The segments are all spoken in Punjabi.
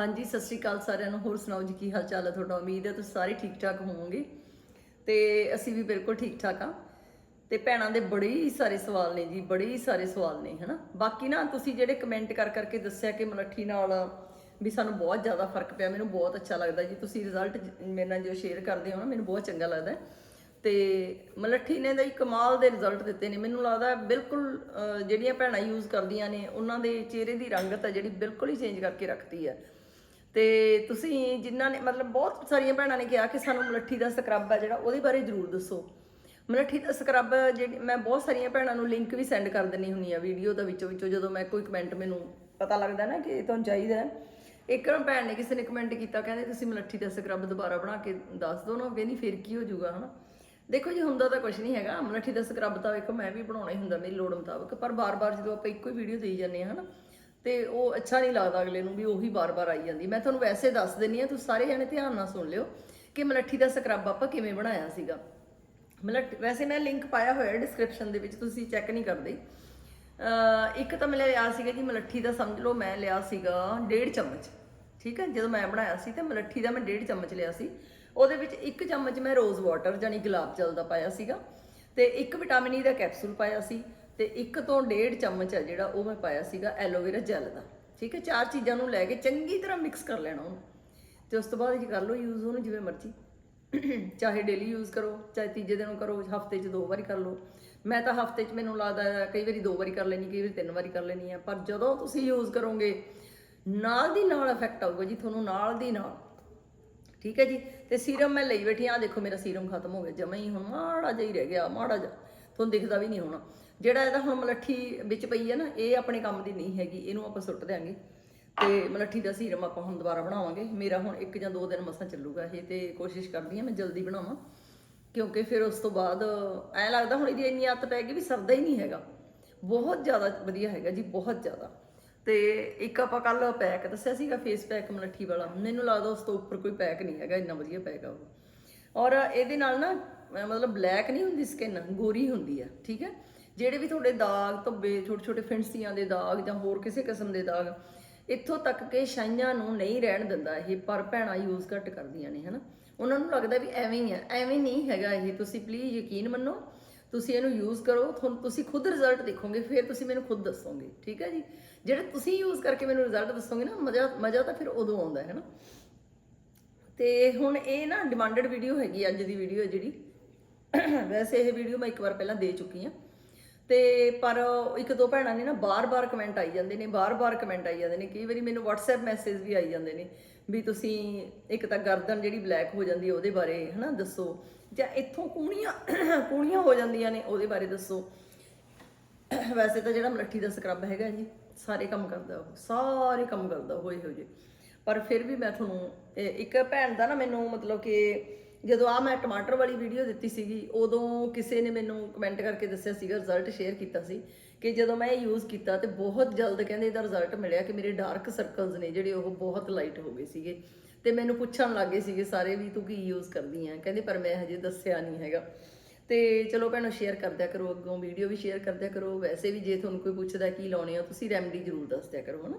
ਹਾਂਜੀ, ਸਤਿ ਸ਼੍ਰੀ ਅਕਾਲ ਸਾਰਿਆਂ ਨੂੰ। ਹੋਰ ਸੁਣਾਓ ਜੀ, ਕੀ ਹਾਲ ਚਾਲ ਹੈ ਤੁਹਾਡਾ? ਉਮੀਦ ਹੈ ਤੁਸੀਂ ਸਾਰੇ ਠੀਕ ਠਾਕ ਹੋਵੋਗੇ। ਤੇ ਅਸੀਂ ਵੀ ਬਿਲਕੁਲ ਠੀਕ ਠਾਕ ਆ। ਤੇ ਭੈਣਾਂ ਦੇ ਬੜੇ ਹੀ ਸਾਰੇ ਸਵਾਲ ਨੇ ਜੀ, ਬੜੇ ਹੀ ਸਾਰੇ ਸਵਾਲ ਨੇ, ਹਨਾ? ਬਾਕੀ ਨਾ, ਤੁਸੀਂ ਜਿਹੜੇ ਕਮੈਂਟ ਕਰ ਕਰਕੇ ਦੱਸਿਆ ਕਿ ਮਲੱਠੀ ਨਾਲ ਵੀ ਸਾਨੂੰ ਬਹੁਤ ਜ਼ਿਆਦਾ ਫ਼ਰਕ ਪਿਆ, ਮੈਨੂੰ ਬਹੁਤ ਅੱਛਾ ਲੱਗਦਾ ਜੀ। ਤੁਸੀਂ ਰਿਜ਼ਲਟ ਮੇਰੇ ਨਾਲ ਜੋ ਸ਼ੇਅਰ ਕਰਦੇ ਹੋ ਨਾ, ਮੈਨੂੰ ਬਹੁਤ ਚੰਗਾ ਲੱਗਦਾ। ਹੈ। ਤੇ ਮਲੱਠੀ ਨੇ ਦਾ ਹੀ ਕਮਾਲ ਦੇ ਰਿਜ਼ਲਟ ਦਿੱਤੇ ਨੇ। ਮੈਨੂੰ ਲੱਗਦਾ ਬਿਲਕੁਲ ਜਿਹੜੀਆਂ ਭੈਣਾਂ ਯੂਜ਼ ਕਰਦੀਆਂ ਨੇ, ਉਹਨਾਂ ਦੇ ਚਿਹਰੇ ਦੀ ਰੰਗਤ ਹੈ ਜਿਹੜੀ ਬਿਲਕੁਲ ਹੀ ਚੇਂਜ ਕਰਕੇ ਰੱਖਦੀ ਹੈ ਤੇ ਤੁਸੀਂ ਜਿਨ੍ਹਾਂ ਨੇ, ਮਤਲਬ ਬਹੁਤ ਸਾਰੀਆਂ ਭੈਣਾਂ ਨੇ ਕਿਹਾ ਕਿ ਸਾਨੂੰ ਮਲੱਠੀ ਦਾ ਸਕਰਬ ਆ ਜਿਹੜਾ, ਉਹਦੇ ਬਾਰੇ ਜ਼ਰੂਰ ਦੱਸੋ। ਮਲੱਠੀ ਦਾ ਸਕਰਬ ਜਿਹੜੀ, ਮੈਂ ਬਹੁਤ ਸਾਰੀਆਂ ਭੈਣਾਂ ਨੂੰ ਲਿੰਕ ਵੀ ਸੈਂਡ ਕਰ ਦਿੰਨੀ ਹੁੰਨੀ ਆ ਵੀਡੀਓ ਦਾ ਵਿੱਚੋਂ ਵਿੱਚੋਂ, ਜਦੋਂ ਮੈਂ ਕੋਈ ਕਮੈਂਟ ਮੈਨੂੰ ਪਤਾ ਲੱਗਦਾ ਨਾ ਕਿ ਇਹ ਤੁਹਾਨੂੰ ਚਾਹੀਦਾ ਇੱਕ ਨਾ ਭੈਣ ਨੇ ਕਿਸੇ ਨੇ ਕਮੈਂਟ ਕੀਤਾ, ਕਹਿੰਦੇ ਤੁਸੀਂ ਮਲੱਠੀ ਦਾ ਸਕਰਬ ਦੁਬਾਰਾ ਬਣਾ ਕੇ ਦੱਸ ਦਿਓ ਨਾ ਕਹਿੰਦੀ ਫਿਰ ਕੀ ਹੋ ਜਾਊਗਾ, ਹਨਾ। ਦੇਖੋ ਜੀ, ਹੁੰਦਾ ਤਾਂ ਕੁਝ ਨਹੀਂ ਹੈਗਾ, ਮਲੱਠੀ ਦਾ ਸਕਰਬ ਤਾਂ ਵੇਖੋ, ਮੈਂ ਵੀ ਬਣਾਉਣਾ ਹੀ ਹੁੰਦਾ, ਮੇਰੀ ਲੋੜ ਮੁਤਾਬਕ, ਪਰ ਬਾਰ-ਬਾਰ ਜਦੋਂ ਆਪਾਂ ਇੱਕੋ ਹੀ ਵੀਡੀਓ ਦੇਈ ਜਾਂਦੇ ਹਾਂ, ਹਨਾ। ਤੇ ਉਹ ਅੱਛਾ ਨਹੀਂ ਲੱਗਦਾ ਅਗਲੇ ਨੂੰ ਵੀ ਉਹੀ ਬਾਰ-ਬਾਰ ਆਈ ਜਾਂਦੀ। ਮੈਂ ਤੁਹਾਨੂੰ ਵੈਸੇ ਦੱਸ ਦਿੰਨੀ ਆ ਤੁਸੀਂ ਸਾਰੇ ਜਣੇ ਧਿਆਨ ਨਾਲ ਸੁਣ ਲਿਓ ਕਿ ਮਲੱਠੀ ਦਾ ਸਕਰਬ ਆਪਾਂ ਕਿਵੇਂ ਬਣਾਇਆ ਸੀਗਾ। ਮਲੱਠ ਵੈਸੇ ਮੈਂ ਲਿੰਕ ਪਾਇਆ ਹੋਇਆ ਡਿਸਕ੍ਰਿਪਸ਼ਨ ਦੇ ਵਿੱਚ, ਤੁਸੀਂ ਚੈੱਕ ਨਹੀਂ ਕਰਦੇ। ਇੱਕ ਤਾਂ ਮੈਂ ਲਿਆ ਸੀਗਾ ਜੀ ਮਲੱਠੀ ਦਾ ਸਮਝ ਲਓ, ਮੈਂ ਲਿਆ ਸੀਗਾ ਡੇਢ ਚਮਚ, ਠੀਕ ਹੈ? ਜਦੋਂ ਮੈਂ ਬਣਾਇਆ ਸੀ ਤੇ ਮਲੱਠੀ ਦਾ ਮੈਂ ਡੇਢ ਚਮਚ ਲਿਆ ਸੀ। ਉਹਦੇ ਵਿੱਚ ਇੱਕ ਚਮਚ ਮੈਂ ਰੋਜ਼ ਵਾਟਰ ਜਾਨੀ ਗੁਲਾਬ ਜਲ ਦਾ ਪਾਇਆ ਸੀਗਾ। ਤੇ ਇੱਕ ਵਿਟਾਮਿਨ ਈ e ਦਾ ਕੈਪਸੂਲ ਪਾਇਆ ਸੀ। ਤੇ ਇੱਕ ਤੋਂ ਡੇਢ ਚਮਚ ਹੈ ਜਿਹੜਾ ਉਹ ਮੈਂ ਪਾਇਆ ਸੀਗਾ ਐਲੋਵੇਰਾ ਜੈਲ ਦਾ। ਠੀਕ ਹੈ, ਚਾਰ ਚੀਜ਼ਾਂ ਨੂੰ ਲੈ ਕੇ ਚੰਗੀ ਤਰ੍ਹਾਂ ਮਿਕਸ ਕਰ ਲੈਣਾ ਉਹਨੂੰ। ਤੇ ਉਸ ਤੋਂ ਬਾਅਦ ਜੀ ਕਰ ਲਓ ਯੂਜ਼ ਉਹਨੂੰ ਜਿਵੇਂ ਮਰਜ਼ੀ। ਚਾਹੇ ਡੇਲੀ ਯੂਜ਼ ਕਰੋ, ਚਾਹੇ ਤੀਜੇ ਦਿਨ ਕਰੋ, ਹਫ਼ਤੇ 'ਚ ਦੋ ਵਾਰੀ ਕਰ ਲਓ। ਮੈਂ ਤਾਂ ਹਫ਼ਤੇ 'ਚ ਮੈਨੂੰ ਲੱਗਦਾ ਕਈ ਵਾਰੀ ਦੋ ਵਾਰੀ ਕਰ ਲੈਣੀ ਕਈ ਵਾਰੀ ਤਿੰਨ ਵਾਰੀ ਕਰ ਲੈਣੀ ਹੈ। ਪਰ ਜਦੋਂ ਤੁਸੀਂ ਯੂਜ਼ ਕਰੋਗੇ, ਨਾਲ ਦੀ ਨਾਲ ਇਫੈਕਟ ਆਊਗਾ ਜੀ ਤੁਹਾਨੂੰ ਨਾਲ ਦੀ ਨਾਲ। ਠੀਕ ਹੈ ਜੀ, ਤੇ ਸੀਰਮ ਮੈਂ ਲਈ ਬੈਠੀ ਆ ਦੇਖੋ ਮੇਰਾ ਸੀਰਮ ਖਤਮ ਹੋ ਗਿਆ। ਜਮਾ ਹੀ ਹੁਣ ਮਾੜਾ ਜਿਹਾ ਹੀ ਰਹਿ ਗਿਆ, ਮਾੜਾ ਜਿਹਾ। ਤੁਹਾਨੂੰ ਦਿਖਦਾ ਵੀ ਨਹੀਂ ਹੋਣਾ। ਜਿਹੜਾ ਇਹਦਾ ਹੁਣ ਮਲੱਠੀ ਵਿੱਚ ਪਈ ਹੈ ਨਾ, ਇਹ ਆਪਣੇ ਕੰਮ ਦੀ ਨਹੀਂ ਹੈਗੀ, ਇਹਨੂੰ ਆਪਾਂ ਸੁੱਟ ਦਿਆਂਗੇ। ਤੇ ਮਲੱਠੀ ਦਾ ਸੀਰਮ ਆਪਾਂ ਹੁਣ ਦੁਬਾਰਾ ਬਣਾਵਾਂਗੇ। ਮੇਰਾ ਹੁਣ ਇੱਕ ਜਾਂ ਦੋ ਦਿਨ ਮਸਾਂ ਚੱਲੂਗਾ ਇਹ ਤੇ ਕੋਸ਼ਿਸ਼ ਕਰਦੀ ਹਾਂ ਮੈਂ ਜਲਦੀ ਬਣਾਵਾਂ। ਕਿਉਂਕਿ ਫਿਰ ਉਸ ਤੋਂ ਬਾਅਦ ਐ ਲੱਗਦਾ ਹੁਣ ਇਹਦੀ ਇੰਨੀ ਆਦਤ ਪੈ ਗਈ ਵੀ ਸਰਦਾ ਹੀ ਨਹੀਂ ਹੈਗਾ। ਬਹੁਤ ਜ਼ਿਆਦਾ ਵਧੀਆ ਹੈਗਾ ਜੀ, ਬਹੁਤ ਜ਼ਿਆਦਾ। ਤੇ ਇੱਕ ਆਪਾਂ ਕੱਲ ਪੈਕ ਦੱਸਿਆ ਸੀਗਾ ਫੇਸ ਪੈਕ ਮਲੱਠੀ ਵਾਲਾ। ਮੈਨੂੰ ਲੱਗਦਾ ਉਸ ਤੋਂ ਉੱਪਰ ਕੋਈ ਪੈਕ ਨਹੀਂ ਹੈਗਾ, ਇੰਨਾ ਵਧੀਆ ਪੈਕ ਆ ਉਹ। ਔਰ ਇਹਦੇ ਨਾਲ ਨਾ ਮਤਲਬ ਬਲੈਕ ਨਹੀਂ ਹੁੰਦੀ ਸਕਿਨ ਗੋਰੀ ਹੁੰਦੀ ਆ, ਠੀਕ ਹੈ? ਜਿਹੜੇ ਵੀ ਤੁਹਾਡੇ ਦਾਗ ਧੱਬੇ, ਛੋਟੇ ਛੋਟੇ ਫਿੰਸੀਆਂ ਦੇ ਦਾਗ ਜਾਂ ਹੋਰ ਕਿਸੇ ਕਿਸਮ ਦੇ ਦਾਗ, ਇੱਥੋਂ ਤੱਕ ਕਿ ਛਾਈਆਂ ਨੂੰ ਨਹੀਂ ਰਹਿਣ ਦਿੰਦਾ ਇਹ, ਪਰ ਭੈਣਾਂ ਯੂਜ਼ ਘੱਟ ਕਰਦੀਆਂ ਨੇ, ਹਨਾ? ਉਹਨਾਂ ਨੂੰ ਲੱਗਦਾ ਵੀ ਐਵੇਂ ਹੀ ਆ, ਐਵੇਂ ਨਹੀਂ ਹੈਗਾ ਇਹ, ਤੁਸੀਂ ਪਲੀਜ਼ ਯਕੀਨ ਮੰਨੋ, ਤੁਸੀਂ ਇਹਨੂੰ ਯੂਜ਼ ਕਰੋ, ਤੁਹਾਨੂੰ ਤੁਸੀਂ ਖੁਦ ਰਿਜ਼ਲਟ ਦੇਖੋਗੇ, ਫਿਰ ਤੁਸੀਂ ਮੈਨੂੰ ਖੁਦ ਦੱਸੋਗੇ, ਠੀਕ ਹੈ ਜੀ? ਜਿਹੜੇ ਤੁਸੀਂ ਯੂਜ਼ ਕਰਕੇ ਮੈਨੂੰ ਰਿਜ਼ਲਟ ਦੱਸੋਗੇ ਨਾ, ਮਜ਼ਾ ਮਜ਼ਾ ਤਾਂ ਫਿਰ ਉਦੋਂ ਆਉਂਦਾ, ਹੈ ਨਾ? ਤੇ ਹੁਣ ਇਹ ਨਾ ਡਿਮਾਂਡਡ ਵੀਡੀਓ ਹੈਗੀ, ਅੱਜ ਦੀ ਵੀਡੀਓ ਹੈ ਜਿਹੜੀ ਵੈਸੇ ਇਹ ਵੀਡੀਓ ਮੈਂ ਇੱਕ ਵਾਰ ਪਹਿਲਾਂ ਦੇ ਚੁੱਕੀ ਹਾਂ। ਤੇ ਪਰ ਇੱਕ ਦੋ ਭੈਣਾਂ ਨੇ ਨਾ ਬਾਰ-ਬਾਰ ਕਮੈਂਟ ਆਈ ਜਾਂਦੇ ਨੇ, ਬਾਰ-ਬਾਰ ਕਮੈਂਟ ਆਈ ਜਾਂਦੇ ਨੇ। ਕਈ ਵਾਰੀ ਮੈਨੂੰ WhatsApp ਮੈਸੇਜ ਵੀ ਆਈ ਜਾਂਦੇ ਨੇ ਵੀ ਤੁਸੀਂ ਇੱਕ ਤਾਂ ਗਰਦਨ ਜਿਹੜੀ ਬਲੈਕ ਹੋ ਜਾਂਦੀ ਹੈ ਉਹਦੇ ਬਾਰੇ, ਹਨਾ, ਦੱਸੋ। ਜਾਂ ਇੱਥੋਂ ਕੂਣੀਆਂ ਕੂਣੀਆਂ ਹੋ ਜਾਂਦੀਆਂ ਨੇ ਉਹਦੇ ਬਾਰੇ ਦੱਸੋ। ਵੈਸੇ ਤਾਂ ਜਿਹੜਾ ਮਲੱਠੀ ਦਾ ਸਕਰਬ ਹੈਗਾ ਜੀ, ਸਾਰੇ ਕੰਮ ਕਰਦਾ ਉਹ, ਸਾਰੇ ਕੰਮ ਕਰਦਾ ਹੋਏ ਹੋ ਜਿਹੇ। ਪਰ ਫਿਰ ਵੀ ਮੈਂ ਤੁਹਾਨੂੰ ਇੱਕ ਭੈਣ ਦਾ ਨਾ ਮੈਨੂੰ ਮਤਲਬ ਕਿ ਜਦੋਂ ਆ ਮੈਂ ਟਮਾਟਰ ਵਾਲੀ ਵੀਡੀਓ ਦਿੱਤੀ ਸੀਗੀ, ਉਦੋਂ ਕਿਸੇ ਨੇ ਮੈਨੂੰ ਕਮੈਂਟ ਕਰਕੇ ਦੱਸਿਆ ਸੀਗਾ ਰਿਜ਼ਲਟ ਸ਼ੇਅਰ ਕੀਤਾ ਸੀ ਕਿ ਜਦੋਂ ਮੈਂ ਇਹ ਯੂਜ਼ ਕੀਤਾ ਤੇ ਬਹੁਤ ਜਲਦ ਕਹਿੰਦੇ ਇਹਦਾ ਰਿਜ਼ਲਟ ਮਿਲਿਆ ਕਿ ਮੇਰੇ ਡਾਰਕ ਸਰਕਲਸ ਨੇ ਜਿਹੜੇ ਉਹ ਬਹੁਤ ਲਾਈਟ ਹੋ ਗਏ ਸੀਗੇ। ਤੇ ਮੈਨੂੰ ਪੁੱਛਣ ਲੱਗੇ ਸੀਗੇ ਸਾਰੇ ਵੀ ਤੂੰ ਕੀ ਯੂਜ਼ ਕਰਦੀ ਆ? ਕਹਿੰਦੇ ਪਰ ਮੈਂ ਹਜੇ ਦੱਸਿਆ ਨਹੀਂ ਹੈਗਾ। ਤੇ ਚਲੋ ਭੈਣੋ ਸ਼ੇਅਰ ਕਰਦਿਆ ਕਰੋ, ਅੱਗੋਂ ਵੀਡੀਓ ਵੀ ਸ਼ੇਅਰ ਕਰਦਿਆ ਕਰੋ। ਵੈਸੇ ਵੀ ਜੇ ਤੁਹਾਨੂੰ ਕੋਈ ਪੁੱਛਦਾ ਕੀ ਲਾਉਣੇ ਆ, ਤੁਸੀਂ ਰੈਮਡੀ ਜ਼ਰੂਰ ਦੱਸ ਦਿਆ ਕਰੋ, ਹਨਾ?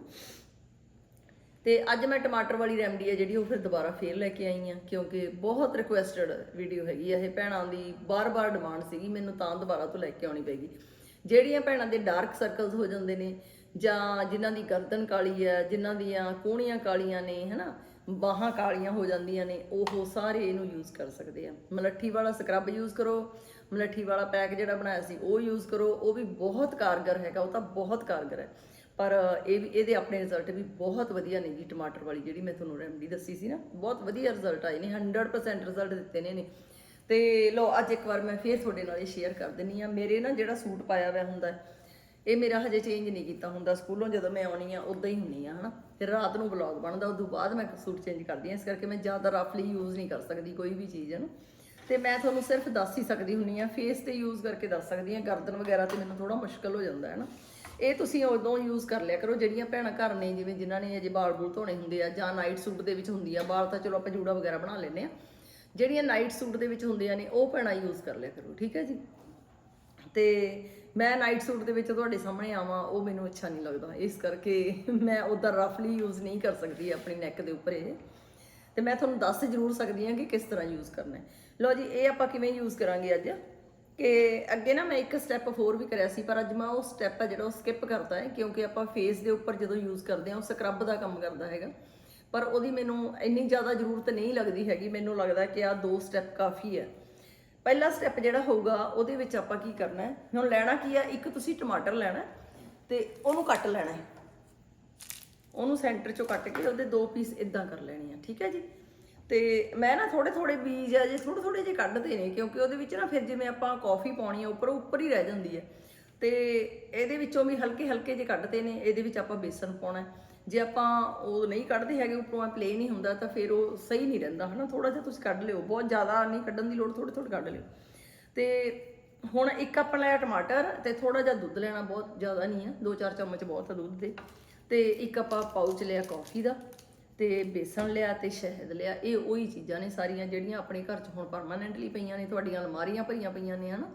ਤੇ ਅੱਜ ਮੈਂ ਟਮਾਟਰ ਵਾਲੀ ਰੈਮਡੀ ਹੈ ਜਿਹੜੀ ਉਹ ਫਿਰ ਦੁਬਾਰਾ ਫੇਰ ਲੈ ਕੇ ਆਈ ਆ, ਕਿਉਂਕਿ ਬਹੁਤ ਰਿਕੁਐਸਟਡ ਵੀਡੀਓ ਹੈਗੀ ਆ ਇਹ। ਭੈਣਾਂ ਦੀ ਬਾਰ-ਬਾਰ ਡਿਮਾਂਡ ਸੀਗੀ, ਮੈਨੂੰ ਤਾਂ ਦੁਬਾਰਾ ਤੋਂ ਲੈ ਕੇ ਆਉਣੀ ਪੈਗੀ ਜਿਹੜੀਆਂ ਭੈਣਾਂ ਦੇ ਡਾਰਕ ਸਰਕਲਸ ਹੋ ਜਾਂਦੇ ਨੇ, ਜਾਂ ਜਿਨ੍ਹਾਂ ਦੀ ਗਰਦਨ ਕਾਲੀ ਹੈ ਜਿਨ੍ਹਾਂ ਦੀਆਂ ਕੋਹਣੀਆਂ ਕਾਲੀਆਂ ਨੇ, ਹਨਾ, ਬਾਹਾਂ ਕਾਲੀਆਂ ਹੋ ਜਾਂਦੀਆਂ ਨੇ, ਉਹ ਸਾਰੇ ਇਹਨੂੰ ਯੂਜ਼ ਕਰ ਸਕਦੇ ਆ। ਮਲੱਠੀ ਵਾਲਾ ਸਕਰਬ ਯੂਜ਼ ਕਰੋ, ਮਲੱਠੀ ਵਾਲਾ ਪੈਕ ਜਿਹੜਾ ਬਣਾਇਆ ਸੀ, ਉਹ ਯੂਜ਼ ਕਰੋ। ਉਹ ਵੀ ਬਹੁਤ ਕਾਰਗਰ ਹੈਗਾ, ਉਹ ਤਾਂ ਬਹੁਤ ਕਾਰਗਰ ਹੈ। ਪਰ ਇਹ ਵੀ ਇਹਦੇ ਆਪਣੇ ਰਿਜ਼ਲਟ ਵੀ ਬਹੁਤ ਵਧੀਆ ਨੇ ਜੀ ਟਮਾਟਰ ਵਾਲੀ ਜਿਹੜੀ ਮੈਂ ਤੁਹਾਨੂੰ ਰੈਮਡੀ ਦੱਸੀ ਸੀ ਨਾ, ਬਹੁਤ ਵਧੀਆ ਰਿਜ਼ਲਟ ਆਏ ਨੇ 100% ਰਿਜ਼ਲਟ ਦਿੱਤੇ ਨੇ ਨੇ ਤੇ ਲੋ ਅੱਜ ਇੱਕ ਵਾਰ ਮੈਂ ਫੇਰ ਤੁਹਾਡੇ ਨਾਲ ਇਹ ਸ਼ੇਅਰ ਕਰ ਦਿੰਨੀ ਆ। ਮੇਰੇ ਨਾ ਜਿਹੜਾ ਸੂਟ ਪਾਇਆ ਹੋਇਆ ਹੁੰਦਾ, ਇਹ ਮੇਰਾ ਹਜੇ ਚੇਂਜ ਨਹੀਂ ਕੀਤਾ ਹੁੰਦਾ ਸਕੂਲੋਂ, ਜਦੋਂ ਮੈਂ ਆਉਣੀ ਆ, ਉਦਾਂ ਹੀ ਹੁੰਨੀ ਆ, ਹਨਾ? ਫਿਰ ਰਾਤ ਨੂੰ ਵਲੌਗ ਬਣਦਾ, ਉਦੋਂ ਬਾਅਦ ਮੈਂ ਸੂਟ ਚੇਂਜ ਕਰਦੀ ਆ। ਇਸ ਕਰਕੇ ਮੈਂ ਜ਼ਿਆਦਾ ਰਫਲੀ ਯੂਜ਼ ਨਹੀਂ ਕਰ ਸਕਦੀ ਕੋਈ ਵੀ ਚੀਜ਼ ਹੈ ਨਾ ਤੇ ਮੈਂ ਤੁਹਾਨੂੰ ਸਿਰਫ ਦੱਸ ਹੀ ਸਕਦੀ ਹੁੰਨੀ ਆ ਫੇਸ ਤੇ ਯੂਜ਼ ਕਰਕੇ ਦੱਸ ਸਕਦੀ ਆ। ਗਰਦਨ ਵਗੈਰਾ ਤੇ ਮੈਨੂੰ ਥੋੜਾ ਮੁਸ਼ਕਲ ਹੋ ਜਾਂਦਾ ਹੈ ਨਾ ਇਹ ਤੁਸੀਂ ਉਦੋਂ ਯੂਜ਼ ਕਰ ਲਿਆ ਕਰੋ, ਜਿਹੜੀਆਂ ਭੈਣਾਂ ਘਰ ਨੇ, ਜਿਵੇਂ ਜਿਨ੍ਹਾਂ ਨੇ ਅਜੇ ਬਾਲ ਬੂਲ ਧੋਣੇ ਹੁੰਦੇ ਆ ਜਾਂ ਨਾਈਟ ਸੂਟ ਦੇ ਵਿੱਚ ਹੁੰਦੀ ਆ ਵਾਲ ਤਾਂ ਚਲੋ ਆਪਾਂ ਜੂੜਾ ਵਗੈਰਾ ਬਣਾ ਲੈਂਦੇ ਆ। ਜਿਹੜੀਆਂ ਨਾਈਟ ਸੂਟ ਦੇ ਵਿੱਚ ਹੁੰਦੀਆਂ ਨੇ, ਉਹ ਭੈਣਾਂ ਯੂਜ਼ ਕਰ ਲਿਆ ਕਰੋ, ਠੀਕ ਹੈ ਜੀ? ਤੇ ਮੈਂ ਨਾਈਟ ਸੂਟ ਦੇ ਵਿੱਚ ਤੁਹਾਡੇ ਸਾਹਮਣੇ ਆਵਾਂ, ਉਹ ਮੈਨੂੰ ਅੱਛਾ ਨਹੀਂ ਲੱਗਦਾ। ਇਸ ਕਰਕੇ ਮੈਂ ਉਹਦਾ ਰਫਲੀ ਯੂਜ਼ ਨਹੀਂ ਕਰ ਸਕਦੀ ਆਪਣੀ ਨੈਕ ਦੇ ਉੱਪਰ ਇਹ। ਤੇ ਮੈਂ ਤੁਹਾਨੂੰ ਦੱਸ ਜ਼ਰੂਰ ਸਕਦੀ ਹਾਂ ਕਿ ਕਿਸ ਤਰ੍ਹਾਂ ਯੂਜ਼ ਕਰਨਾ ਹੈ। ਲਓ ਜੀ, ਇਹ ਆਪਾਂ ਕਿਵੇਂ ਯੂਜ਼ ਕਰਾਂਗੇ ਅੱਜ? ਕਿ ਅੱਗੇ ਨਾ ਮੈਂ ਇੱਕ ਸਟੈਪ ਹੋਰ ਵੀ ਕਰਿਆ ਸੀ, ਪਰ ਅੱਜ ਮੈਂ ਉਹ ਸਟੈਪ ਹੈ ਜਿਹੜਾ ਉਹ ਸਕਿਪ ਕਰਤਾ ਹੈ, ਕਿਉਂਕਿ ਆਪਾਂ ਫੇਸ ਦੇ ਉੱਪਰ ਜਦੋਂ ਯੂਜ਼ ਕਰਦੇ ਹਾਂ, ਉਹ ਸਕਰਬ ਦਾ ਕੰਮ ਕਰਦਾ ਹੈਗਾ। ਪਰ ਉਹਦੀ ਮੈਨੂੰ ਇੰਨੀ ਜ਼ਿਆਦਾ ਜ਼ਰੂਰਤ ਨਹੀਂ ਲੱਗਦੀ ਹੈਗੀ, ਮੈਨੂੰ ਲੱਗਦਾ ਕਿ ਆ ਦੋ ਸਟੈਪ ਕਾਫੀ ਹੈ। ਪਹਿਲਾ ਸਟੈਪ ਜਿਹੜਾ ਹੋਊਗਾ, ਉਹਦੇ ਵਿੱਚ ਆਪਾਂ ਕੀ ਕਰਨਾ ਹੈ? ਹੁਣ ਲੈਣਾ ਕੀ ਆ? ਇੱਕ ਤੁਸੀਂ ਟਮਾਟਰ ਲੈਣਾ ਹੈ ਤੇ ਉਹਨੂੰ ਕੱਟ ਲੈਣਾ ਹੈ। ਉਹਨੂੰ ਸੈਂਟਰ ਚੋਂ ਕੱਟ ਕੇ ਉਹਦੇ ਦੋ ਪੀਸ ਇਦਾਂ ਕਰ ਲੈਣੇ ਆ, ਠੀਕ ਹੈ ਜੀ? ਤੇ ਮੈਂ ਨਾ ਥੋੜੇ ਥੋੜੇ ਬੀਜ ਆ ਜੇ ਥੋੜੇ ਥੋੜੇ ਜਿਹੇ ਕੱਢਦੇ ਨੇ, ਕਿਉਂਕਿ ਉਹਦੇ ਵਿੱਚ ਨਾ ਫਿਰ ਜਿਵੇਂ ਆਪਾਂ ਕਾਫੀ ਪਾਉਣੀ ਆ, ਉੱਪਰ ਉੱਪਰ ਹੀ ਰਹਿ ਜਾਂਦੀ ਹੈ ਤੇ ਇਹਦੇ ਵਿੱਚੋਂ ਵੀ ਹਲਕੇ ਹਲਕੇ ਜੇ ਕੱਢਦੇ ਨੇ, ਇਹਦੇ ਵਿੱਚ ਆਪਾਂ ਬੇਸਨ ਪਾਉਣਾ। ਜੇ ਆਪਾਂ ਉਹ ਨਹੀਂ ਕੱਢਦੇ ਹੈਗੇ, ਉੱਪਰੋਂ ਪਲੇ ਨਹੀਂ ਹੁੰਦਾ, ਤਾਂ ਫਿਰ ਉਹ ਸਹੀ ਨਹੀਂ ਰਹਿੰਦਾ, ਹਨਾ? ਥੋੜਾ ਜਿਹਾ ਤੁਸੀਂ ਕੱਢ ਲਿਓ, ਬਹੁਤ ਜ਼ਿਆਦਾ ਨਹੀਂ ਕੱਢਣ ਦੀ ਲੋੜ ਥੋੜੇ ਥੋੜੇ ਕੱਢ ਲਿਓ। ਤੇ ਹੁਣ ਇੱਕ ਆਪਾਂ ਲਿਆ ਟਮਾਟਰ, ਤੇ ਥੋੜਾ ਜਿਹਾ ਦੁੱਧ ਲੈਣਾ ਬਹੁਤ ਜ਼ਿਆਦਾ ਨਹੀਂ ਆ 2-4 ਚਮਚ ਬਹੁਤ ਆ ਦੁੱਧ ਦੇ। ਤੇ ਇੱਕ ਆਪਾਂ ਪਾਊਚ ਲਿਆ ਕਾਫੀ ਦਾ। ਤੇ ਬੇਸਣ ਲਿਆ ਤੇ ਸ਼ਹਿਦ ਲਿਆ, ਇਹ ਉਹੀ ਚੀਜ਼ਾਂ ਨੇ ਸਾਰੀਆਂ ਜਿਹੜੀਆਂ ਆਪਣੇ ਘਰ 'ਚ ਹੁਣ ਪਰਮਾਨੈਂਟਲੀ ਪਈਆਂ ਨੇ, ਤੁਹਾਡੀਆਂ ਅਲਮਾਰੀਆਂ ਭਰੀਆਂ ਪਈਆਂ ਨੇ, ਹਨਾ?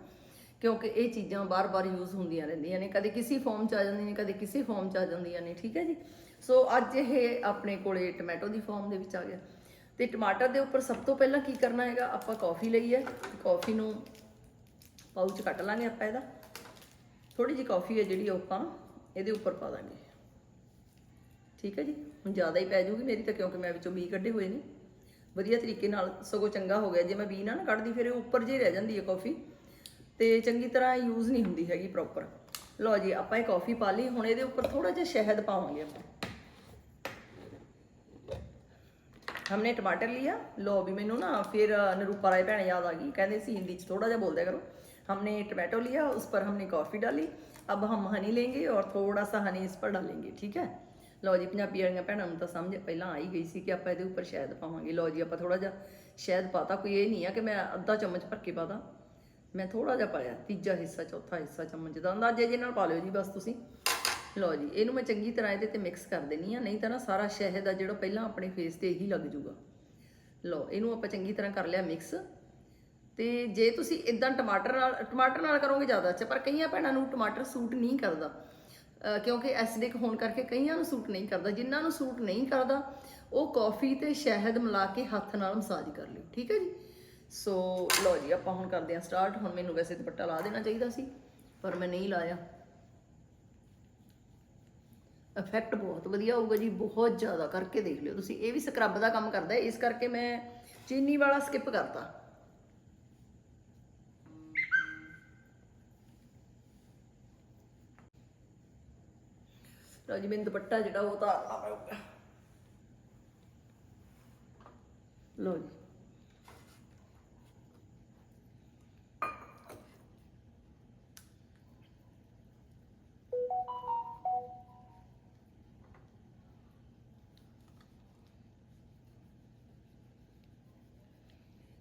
ਕਿਉਂਕਿ ਇਹ ਚੀਜ਼ਾਂ ਬਾਰ-ਬਾਰ ਯੂਜ਼ ਹੁੰਦੀਆਂ ਰਹਿੰਦੀਆਂ ਨੇ, ਕਦੇ ਕਿਸੇ ਫਾਰਮ 'ਚ ਆ ਜਾਂਦੀਆਂ ਨੇ, ਕਦੇ ਕਿਸੇ ਫਾਰਮ 'ਚ ਆ ਜਾਂਦੀਆਂ ਨੇ, ਠੀਕ ਹੈ ਜੀ? ਸੋ ਅੱਜ ਇਹ ਆਪਣੇ ਕੋਲੇ ਟੋਮੈਟੋ ਦੀ ਫਾਰਮ ਦੇ ਵਿੱਚ ਆ ਗਿਆ। ਤੇ ਟਮਾਟਰ ਦੇ ਉੱਪਰ ਸਭ ਤੋਂ ਪਹਿਲਾਂ ਕੀ ਕਰਨਾ ਹੈਗਾ? ਆਪਾਂ ਕਾਫੀ ਲਈ ਹੈ। ਕਾਫੀ ਨੂੰ ਪਾਊਚ ਕੱਟ ਲਾਂਗੇ ਆਪਾਂ ਇਹਦਾ। ਥੋੜੀ ਜਿਹੀ ਕਾਫੀ ਹੈ ਜਿਹੜੀ ਉਹ ਆਪਾਂ ਇਹਦੇ ਉੱਪਰ ਪਾ ਦਾਂਗੇ। ਠੀਕ ਹੈ ਜੀ ਹੁਣ ਜ਼ਿਆਦਾ ਹੀ ਪੈ ਜੂਗੀ ਮੇਰੀ ਤਾਂ ਕਿਉਂਕਿ ਮੈਂ ਵਿੱਚੋਂ ਬੀ ਕੱਢੇ ਹੋਏ ਨੇ ਵਧੀਆ ਤਰੀਕੇ ਨਾਲ ਸਗੋਂ ਚੰਗਾ ਹੋ ਗਿਆ ਜੇ ਮੈਂ ਬੀ ਨਾ ਨਾ ਕੱਢਦੀ ਫਿਰ ਇਹ ਉੱਪਰ ਜੇ ਰਹਿ ਜਾਂਦੀ ਹੈ ਕਾਫੀ ਤੇ ਚੰਗੀ ਤਰ੍ਹਾਂ ਯੂਜ਼ ਨਹੀਂ ਹੁੰਦੀ ਹੈਗੀ ਪ੍ਰੋਪਰ ਲਓ ਜੀ ਆਪਾਂ ਇਹ ਕਾਫੀ ਪਾ ਲਈ ਹੁਣ ਇਹਦੇ ਉੱਪਰ ਥੋੜਾ ਜਿਹਾ ਸ਼ਹਿਦ ਪਾਵਾਂਗੇ ਆਪਾਂ हमने टमाटर लिया लो भी मैनू ना फिर निरूपा राय भैन याद आ गई कहते सी हिंदी च थोड़ा जा बोल दिया करो हमने टमाटो लिया उस पर हमने कॉफ़ी डाली अब हम हनी लेंगे और थोड़ा सा हनी इस पर डालेंगे ठीक है ਲਓ ਜੀ, ਪੰਜਾਬੀ ਵਾਲੀਆਂ ਭੈਣਾਂ ਨੂੰ ਤਾਂ ਸਮਝ ਪਹਿਲਾਂ ਆ ਹੀ ਗਈ ਸੀ ਕਿ ਆਪਾਂ ਇਹਦੇ ਉੱਪਰ ਸ਼ਹਿਦ ਪਾਵਾਂਗੇ। ਲਓ ਜੀ, ਆਪਾਂ ਥੋੜਾ ਜਿਹਾ ਸ਼ਹਿਦ ਪਾਤਾ, ਕੋਈ ਇਹ ਨਹੀਂ ਆ ਕਿ ਮੈਂ ਅੱਧਾ ਚਮਚ ਭਰ ਕੇ ਪਾਦਾ ਮੈਂ ਥੋੜਾ ਜਿਹਾ ਪਾਇਆ, ਤੀਜਾ ਹਿੱਸਾ, ਚੌਥਾ ਹਿੱਸਾ ਚਮਚ ਦਾ ਅੰਦਾਜ਼ੇ ਜੇ ਨਾਲ ਪਾ ਲਿਓ ਜੀ ਬਸ ਤੁਸੀਂ। ਲਓ ਜੀ, ਇਹਨੂੰ ਮੈਂ ਚੰਗੀ ਤਰ੍ਹਾਂ ਇਹਦੇ ਤੇ ਮਿਕਸ ਕਰ ਦੇਣੀ ਆ, ਨਹੀਂ ਤਾਂ ਨਾ ਸਾਰਾ ਸ਼ਹਿਦ ਆ ਜਿਹੜਾ ਪਹਿਲਾਂ ਆਪਣੇ ਫੇਸ ਤੇ ਹੀ ਲੱਗ ਜੂਗਾ ਲਓ, ਇਹਨੂੰ ਆਪਾਂ ਚੰਗੀ ਤਰ੍ਹਾਂ ਕਰ ਲਿਆ ਮਿਕਸ ਤੇ ਜੇ ਤੁਸੀਂ ਇਦਾਂ ਟਮਾਟਰ ਨਾਲ ਟਮਾਟਰ ਨਾਲ ਕਰੋਗੇ ਜ਼ਿਆਦਾ ਅੱਛਾ, ਪਰ ਕਈਆਂ ਭੈਣਾਂ ਨੂੰ ਟਮਾਟਰ ਸੂਟ ਨਹੀਂ ਕਰਦਾ। ਕਿਉਂਕਿ ਐਸਿਡਿਕ ਹੋਣ ਕਰਕੇ ਕਈਆਂ ਨੂੰ ਸੂਟ ਨਹੀਂ ਕਰਦਾ, ਜਿਨ੍ਹਾਂ ਨੂੰ ਸੂਟ ਨਹੀਂ ਕਰਦਾ, ਉਹ ਕਾਫੀ ਤੇ ਸ਼ਹਿਦ ਮਿਲਾ ਕੇ ਹੱਥ ਨਾਲ ਮਸਾਜ ਕਰ ਲਿਓ, ਠੀਕ ਹੈ ਜੀ? ਸੋ ਲਓ ਜੀ, ਆਪਾਂ ਹੁਣ ਕਰਦੇ ਹਾਂ ਸਟਾਰਟ ਹੁਣ ਮੈਨੂੰ ਵੈਸੇ ਦੁਪੱਟਾ ਲਾ ਦੇਣਾ ਚਾਹੀਦਾ ਸੀ, ਪਰ ਮੈਂ ਨਹੀਂ ਲਾਇਆ। ਇਫੈਕਟ ਬਹੁਤ ਵਧੀਆ ਹੋਊਗਾ ਜੀ, ਬਹੁਤ ਜ਼ਿਆਦਾ ਕਰਕੇ ਦੇਖ ਲਿਓ ਤੁਸੀਂ। ਇਹ ਵੀ ਸਕਰਬ ਦਾ ਕੰਮ ਕਰਦਾ ਇਸ ਕਰਕੇ ਮੈਂ ਚੀਨੀ ਵਾਲਾ ਸਕਿਪ ਕਰਤਾ। ਲਓ ਜੀ ਮੈਨੂੰ ਦੁਪੱਟਾ ਜਿਹੜਾ ਉਹ ਉਤਾਰਨਾ ਪਊਗਾ ਲਓ ਜੀ।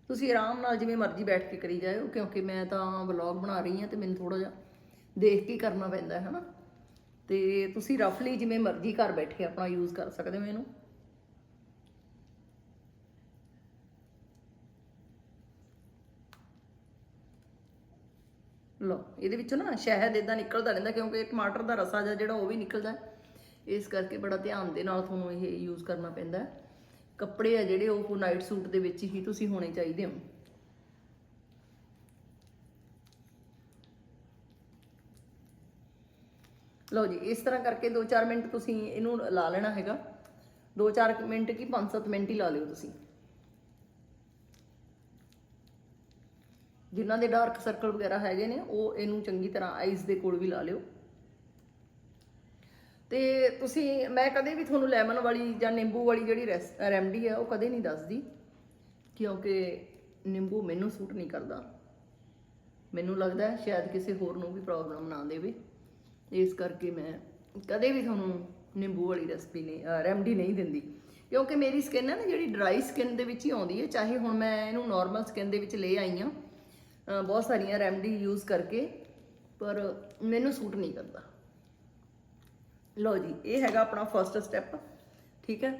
ਤੁਸੀਂ ਆਰਾਮ ਨਾਲ ਜਿਵੇਂ ਮਰਜ਼ੀ ਬੈਠ ਕੇ ਕਰੀ ਜਾਇਓ, ਕਿਉਂਕਿ ਮੈਂ ਤਾਂ ਵਲੌਗ ਬਣਾ ਰਹੀ ਹਾਂ ਤੇ ਮੈਨੂੰ ਥੋੜਾ ਜਿਹਾ ਦੇਖ ਕੇ ਕਰਨਾ ਪੈਂਦਾ ਹੈ ਹਨਾ ਤੇ ਤੁਸੀਂ ਰਫਲੀ ਜਿਵੇਂ ਮਰਜ਼ੀ ਘਰ ਬੈਠੇ ਆਪਣਾ ਯੂਜ਼ ਕਰ ਸਕਦੇ ਹੋ ਇਹਨੂੰ। ਲੋ ਇਹਦੇ ਵਿੱਚੋਂ ਨਾ ਸ਼ਹਿਦ ਇਦਾਂ ਨਿਕਲਦਾ ਰਹਿੰਦਾ ਕਿਉਂਕਿ ਟਮਾਟਰ ਦਾ ਰਸਾ ਜਿਹਾ ਜਿਹੜਾ ਉਹ ਵੀ ਨਿਕਲਦਾ ਇਸ ਕਰਕੇ ਬੜਾ ਧਿਆਨ ਦੇ ਨਾਲ ਤੁਹਾਨੂੰ ਇਹ ਯੂਜ਼ ਕਰਨਾ ਪੈਂਦਾ ਕੱਪੜੇ ਆ ਜਿਹੜੇ, ਉਹ ਨਾਈਟ ਸੂਟ ਦੇ ਵਿੱਚ ਹੀ ਤੁਸੀਂ ਹੋਣੇ ਚਾਹੀਦੇ ਹੋ। ਲਓ ਜੀ, ਇਸ ਤਰ੍ਹਾਂ ਕਰਕੇ 2-4 ਮਿੰਟ ਤੁਸੀਂ ਇਹਨੂੰ ਲਾ ਲੈਣਾ ਹੈਗਾ। 2-4 ਮਿੰਟ ਕੀ 5-7 ਮਿੰਟ ਹੀ ਲਾ ਲਿਓ ਤੁਸੀਂ। ਜਿਨ੍ਹਾਂ ਦੇ ਡਾਰਕ ਸਰਕਲ ਵਗੈਰਾ ਹੈਗੇ ਨੇ, ਉਹ ਇਹਨੂੰ ਚੰਗੀ ਤਰ੍ਹਾਂ ਆਈਜ਼ ਦੇ ਕੋਲ ਵੀ ਲਾ ਲਿਓ। ਤੇ ਤੁਸੀਂ, ਮੈਂ ਕਦੇ ਵੀ ਤੁਹਾਨੂੰ ਲੈਮਨ ਵਾਲੀ ਜਾਂ ਨਿੰਬੂ ਵਾਲੀ ਜਿਹੜੀ ਰੈਮਡੀ ਹੈ, ਉਹ ਕਦੇ ਨਹੀਂ ਦੱਸਦੀ। ਕਿਉਂਕਿ ਨਿੰਬੂ ਮੈਨੂੰ ਸੂਟ ਨਹੀਂ ਕਰਦਾ। ਮੈਨੂੰ ਲੱਗਦਾ ਸ਼ਾਇਦ ਕਿਸੇ ਹੋਰ ਨੂੰ ਵੀ ਪ੍ਰੋਬਲਮ ਨਾ ਦੇਵੇ। ਇਸ ਕਰਕੇ ਮੈਂ ਕਦੇ ਵੀ ਤੁਹਾਨੂੰ ਨਿੰਬੂ ਵਾਲੀ ਰੈਸਪੀ ਨਹੀਂ ਰੈਮਡੀ ਨਹੀਂ ਦਿੰਦੀ। ਕਿਉਂਕਿ ਮੇਰੀ ਸਕਿਨ ਹੈ ਨਾ, ਜਿਹੜੀ ਡਰਾਈ ਸਕਿਨ ਦੇ ਵਿੱਚ ਹੀ ਆਉਂਦੀ ਹੈ, ਚਾਹੇ ਹੁਣ ਮੈਂ ਇਹਨੂੰ ਨਾਰਮਲ ਸਕਿਨ ਦੇ ਵਿੱਚ ਲੈ ਆਈ ਹਾਂ ਬਹੁਤ ਸਾਰੀਆਂ ਰੈਮਡੀ ਯੂਜ਼ ਕਰਕੇ, ਪਰ ਮੈਨੂੰ ਸੂਟ ਨਹੀਂ ਕਰਦਾ। ਲਓ ਜੀ, ਇਹ ਹੈਗਾ ਆਪਣਾ ਫਰਸਟ ਸਟੈਪ ਠੀਕ ਹੈ?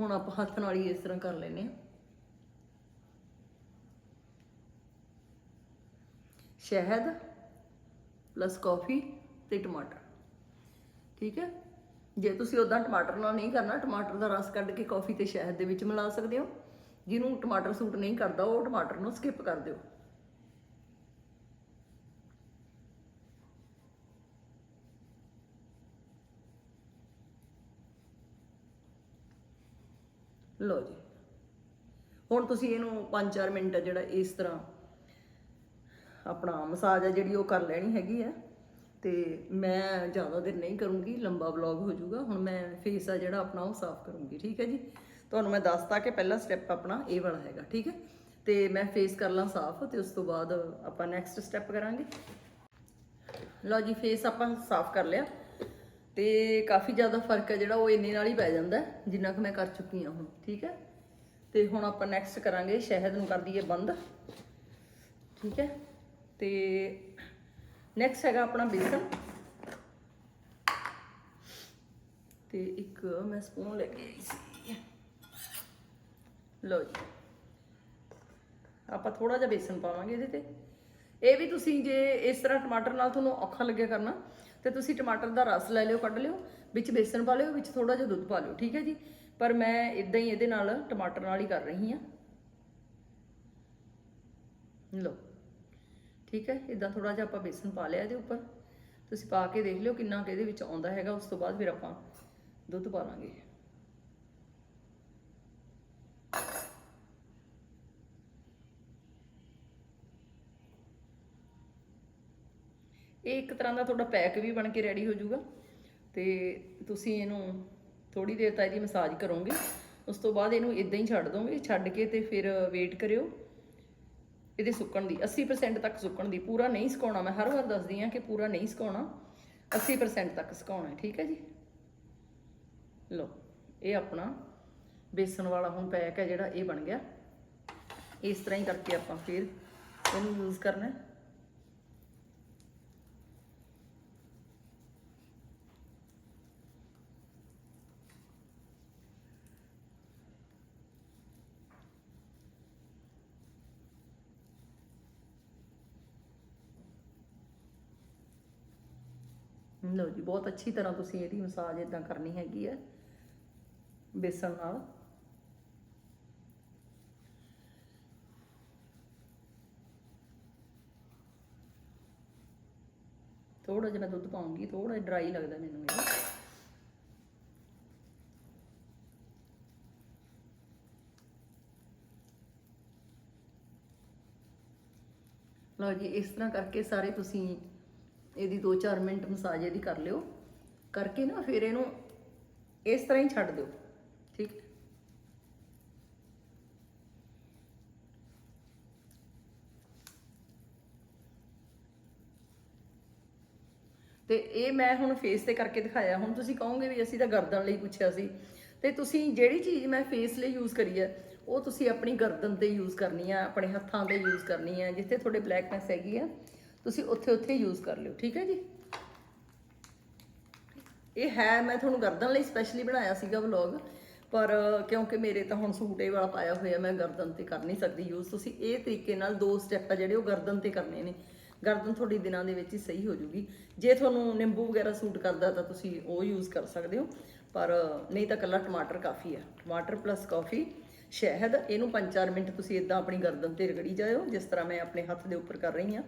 ਹੁਣ ਆਪਾਂ ਹੱਥ ਨਾਲ ਹੀ ਇਸ ਤਰ੍ਹਾਂ ਕਰ ਲੈਨੇ ਆ ਸ਼ਹਿਦ ਪਲੱਸ ਕਾਫੀ ਤੇ ਟਮਾਟਰ। ਠੀਕ ਹੈ? ਜੇ ਤੁਸੀਂ ਉਦਾਂ ਟਮਾਟਰ ਨਾਲ ਨਹੀਂ ਕਰਨਾ, ਟਮਾਟਰ ਦਾ ਰਸ ਕੱਢ ਕੇ ਕਾਫੀ ਤੇ ਸ਼ਹਿਦ ਦੇ ਵਿੱਚ ਮਿਲਾ ਸਕਦੇ ਹੋ। ਜਿਹਨੂੰ ਟਮਾਟਰ ਸੂਟ ਨਹੀਂ ਕਰਦਾ, ਉਹ ਟਮਾਟਰ ਨੂੰ ਸਕਿਪ ਕਰ ਦਿਓ। ਲਓ ਜੀ। ਹੁਣ ਤੁਸੀਂ ਇਹਨੂੰ 5-4 ਮਿੰਟ ਜਿਹੜਾ ਇਸ ਤਰ੍ਹਾਂ ਆਪਣਾ ਮਸਾਜ ਹੈ ਜਿਹੜੀ ਉਹ ਕਰ ਲੈਣੀ ਹੈਗੀ ਆ। ਤੇ ਮੈਂ ਜ਼ਿਆਦਾ ਦੇਰ ਨਹੀਂ ਕਰੂੰਗੀ, ਲੰਬਾ ਵਲੌਗ ਹੋ ਜਾਊਗਾ। ਹੁਣ ਮੈਂ ਫੇਸ ਆ ਜਿਹੜਾ ਆਪਣਾ, ਉਹ ਸਾਫ਼ ਕਰੂੰਗੀ, ਠੀਕ ਹੈ ਜੀ? ਤੁਹਾਨੂੰ ਮੈਂ ਦੱਸਤਾ ਕਿ ਪਹਿਲਾ ਸਟੈਪ ਆਪਣਾ ਇਹ ਵਾਲਾ ਹੈਗਾ, ਠੀਕ ਹੈ? ਤੇ ਮੈਂ ਫੇਸ ਕਰ ਲਾਂ ਸਾਫ਼ ਤੇ ਉਸ ਤੋਂ ਬਾਅਦ ਆਪਾਂ ਨੈਕਸਟ ਸਟੈਪ ਕਰਾਂਗੇ। ਲਓ ਜੀ ਫੇਸ ਆਪਾਂ ਸਾਫ਼ ਕਰ ਲਿਆ ਤੇ ਕਾਫੀ ਜ਼ਿਆਦਾ ਫ਼ਰਕ ਹੈ ਜਿਹੜਾ ਉਹ ਇੰਨੇ ਨਾਲ ਹੀ ਪੈ ਜਾਂਦਾ ਜਿੰਨਾ ਕਿ ਮੈਂ ਕਰ ਚੁੱਕੀ ਹਾਂ ਹੁਣ, ਠੀਕ ਹੈ? ਤੇ ਹੁਣ ਆਪਾਂ ਨੈਕਸਟ ਕਰਾਂਗੇ, ਸ਼ਹਿਦ ਨੂੰ ਕਰ ਦਈਏ ਬੰਦ, ਠੀਕ ਹੈ? ਤੇ ਨੈਕਸਟ ਹੈਗਾ ਆਪਣਾ ਬੇਸਨ। ਤੇ ਇੱਕ ਮੈਂ ਸਪੂਨ ਲੈ ਕੇ ਆਈ ਸੀ। ਲਓ ਜੀ। ਆਪਾਂ ਥੋੜਾ ਜਿਹਾ ਬੇਸਨ ਪਾਵਾਂਗੇ ਇਹਦੇ ਤੇ। ਇਹ ਵੀ ਤੁਸੀਂ ਜੇ ਇਸ ਤਰ੍ਹਾਂ ਟਮਾਟਰ ਨਾਲ ਤੁਹਾਨੂੰ ਔਖਾ ਲੱਗਿਆ ਕਰਨਾ, ਤੇ ਤੁਸੀਂ ਟਮਾਟਰ ਦਾ ਰਸ ਲੈ ਲਿਓ, ਕੱਢ ਲਿਓ, ਵਿੱਚ ਬੇਸਨ ਪਾ ਲਿਓ, ਵਿੱਚ ਥੋੜਾ ਜਿਹਾ ਦੁੱਧ ਪਾ ਲਿਓ, ਠੀਕ ਹੈ ਜੀ? ਪਰ ਮੈਂ ਇਦਾਂ ਹੀ ਇਹਦੇ ਨਾਲ ਟਮਾਟਰ ਨਾਲ ਹੀ ਕਰ ਰਹੀ ਹਾਂ। ਲਓ। ਠੀਕ ਹੈ? ਇਦਾਂ ਥੋੜਾ ਜਿਹਾ ਆਪਾਂ ਬੇਸਨ ਪਾ ਲਿਆ ਇਹਦੇ ਉੱਪਰ। ਤੁਸੀਂ ਪਾ ਕੇ ਦੇਖ ਲਿਓ ਕਿੰਨਾ ਕੁ ਇਹਦੇ ਵਿੱਚ ਆਉਂਦਾ ਹੈਗਾ। ਉਸ ਤੋਂ ਬਾਅਦ ਫਿਰ ਆਪਾਂ ਦੁੱਧ ਪਾ ਲਾਂਗੇ ਇਹ ਇੱਕ ਤਰ੍ਹਾਂ ਦਾ ਤੁਹਾਡਾ ਪੈਕ ਵੀ ਬਣ ਕੇ ਰੈਡੀ ਹੋ ਜਾਊਗਾ। ਤੇ ਤੁਸੀਂ ਇਹਨੂੰ ਥੋੜੀ ਦੇਰ ਤਾਂ ਇਹਦੀ ਮਸਾਜ ਕਰੋਗੇ। ਉਸ ਤੋਂ ਬਾਅਦ ਇਹਨੂੰ ਇਦਾਂ ਹੀ ਛੱਡ ਦੋਗੇ। ਛੱਡ ਕੇ ਤੇ ਫਿਰ ਵੇਟ ਕਰਿਓ। ਇਹਦੇ ਸੁੱਕਣ ਦੀ 80% ਤੱਕ ਸੁੱਕਣ ਦੀ, ਪੂਰਾ ਨਹੀਂ ਸੁਕਾਉਣਾ, ਮੈਂ ਹਰ ਵਾਰ ਦੱਸਦੀ ਆ ਕਿ ਪੂਰਾ ਨਹੀਂ ਸੁਕਾਉਣਾ 80% ਤੱਕ ਸੁਕਾਉਣਾ ਹੈ, ਠੀਕ ਹੈ ਜੀ? ਲਓ, ਇਹ ਆਪਣਾ ਬੇਸਣ ਵਾਲਾ ਹੁਣ ਪੈਕ ਹੈ ਜਿਹੜਾ ਇਹ ਬਣ ਗਿਆ। ਇਸ ਤਰ੍ਹਾਂ ਹੀ ਕਰਕੇ ਆਪਾਂ ਫਿਰ ਇਹਨੂੰ ਯੂਜ਼ ਕਰਨਾ ਹੈ। ਲਓ ਜੀ, ਬਹੁਤ ਅੱਛੀ ਤਰ੍ਹਾਂ ਤੁਸੀਂ ਇਹਦੀ ਮਸਾਜ ਇਦਾਂ ਕਰਨੀ ਹੈਗੀ ਹੈ, ਬੇਸਣ ਨਾਲ। ਥੋੜਾ ਜਿਹਾ ਮੈਂ ਦੁੱਧ ਪਾਉਂਗੀ ਥੋੜਾ ਡਰਾਈ ਲੱਗਦਾ ਮੈਨੂੰ ਇਹ। ਲਓ ਜੀ, ਇਸ ਤਰ੍ਹਾਂ ਕਰਕੇ ਸਾਰੇ ਤੁਸੀਂ ਇਹਦੀ 2-4 ਮਿੰਟ ਮਸਾਜ ਇਹਦੀ ਕਰ ਲਿਓ। ਕਰਕੇ ਨਾ ਫਿਰ ਇਹਨੂੰ ਇਸ ਤਰ੍ਹਾਂ ਹੀ ਛੱਡ ਦਿਓ, ਠੀਕ? ਹੈ ਤੇ ਇਹ ਮੈਂ ਹੁਣ ਫੇਸ ਤੇ ਕਰਕੇ ਦਿਖਾਇਆ। ਹੁਣ ਤੁਸੀਂ ਕਹੋਗੇ ਵੀ ਅਸੀਂ ਤਾਂ ਗਰਦਨ ਲਈ ਪੁੱਛਿਆ ਸੀ। ਤੇ ਤੁਸੀਂ ਜਿਹੜੀ ਚੀਜ਼ ਮੈਂ ਫੇਸ ਲਈ ਯੂਜ਼ ਕਰੀ ਹੈ, ਉਹ ਤੁਸੀਂ ਆਪਣੀ ਗਰਦਨ ਤੇ ਯੂਜ਼ ਕਰਨੀ ਆ, ਆਪਣੇ ਹੱਥਾਂ ਤੇ ਯੂਜ਼ ਕਰਨੀ ਹੈ ਜਿੱਥੇ ਤੁਹਾਡੇ ਬਲੈਕਨੈਸ ਹੈਗੀ ਆ। ਤੁਸੀਂ ਉੱਥੇ ਉੱਥੇ ਯੂਜ਼ ਕਰ ਲਿਓ, ਠੀਕ ਹੈ ਜੀ? ਇਹ ਹੈ, ਮੈਂ ਤੁਹਾਨੂੰ ਗਰਦਨ ਲਈ ਸਪੈਸ਼ਲੀ ਬਣਾਇਆ ਸੀਗਾ ਵਲੌਗ ਪਰ ਕਿਉਂਕਿ ਮੇਰੇ ਤਾਂ ਹੁਣ ਸੂਟ ਇਹ ਵਾਲਾ ਪਾਇਆ ਹੋਇਆ, ਮੈਂ ਗਰਦਨ ਤੇ ਕਰ ਨਹੀਂ ਸਕਦੀ ਯੂਜ਼ ਤੁਸੀਂ ਇਹ ਤਰੀਕੇ ਨਾਲ ਦੋ ਸਟੈਪ ਆ ਜਿਹੜੇ ਉਹ ਗਰਦਨ ਤੇ ਕਰਨੇ ਨੇ। ਗਰਦਨ ਤੁਹਾਡੀ ਦਿਨਾਂ ਦੇ ਵਿੱਚ ਹੀ ਸਹੀ ਹੋ ਜੂਗੀ। ਜੇ ਤੁਹਾਨੂੰ ਨਿੰਬੂ ਵਗੈਰਾ ਸੂਟ ਕਰਦਾ ਤਾਂ ਤੁਸੀਂ ਉਹ ਯੂਜ਼ ਕਰ ਸਕਦੇ ਹੋ, ਪਰ ਨਹੀਂ ਤਾਂ ਕੱਲਾ ਟਮਾਟਰ ਕਾਫੀ ਆ। ਟਮਾਟਰ ਪਲੱਸ ਕਾਫੀ ਸ਼ਹਿਦ, ਇਹਨੂੰ 5-4 ਮਿੰਟ ਤੁਸੀਂ ਇਦਾਂ ਆਪਣੀ ਗਰਦਨ ਤੇ ਰਗੜੀ ਜਾਇਓ, ਜਿਸ ਤਰ੍ਹਾਂ ਮੈਂ ਆਪਣੇ ਹੱਥ ਦੇ ਉੱਪਰ ਕਰ ਰਹੀ ਹਾਂ।